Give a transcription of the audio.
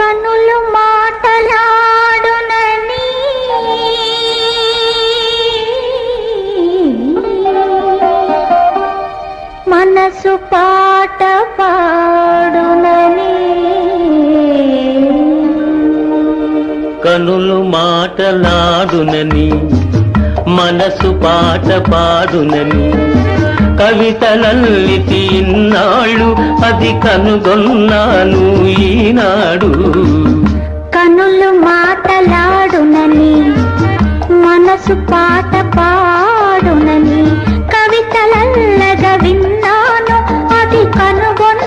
కనులు మాటలాడునని. మనసు పాట పాడునని. కనులు మాటలాడునని మనసు పాట పాడునని. కవితలల్లి తిన్నాళ్ళు అది కనుగొన్నాను ఈనాడు. కనులు మాటలాడునని మనసు పాట పాడునని కవితలల్లగా విన్నాను అది కనుగొన్న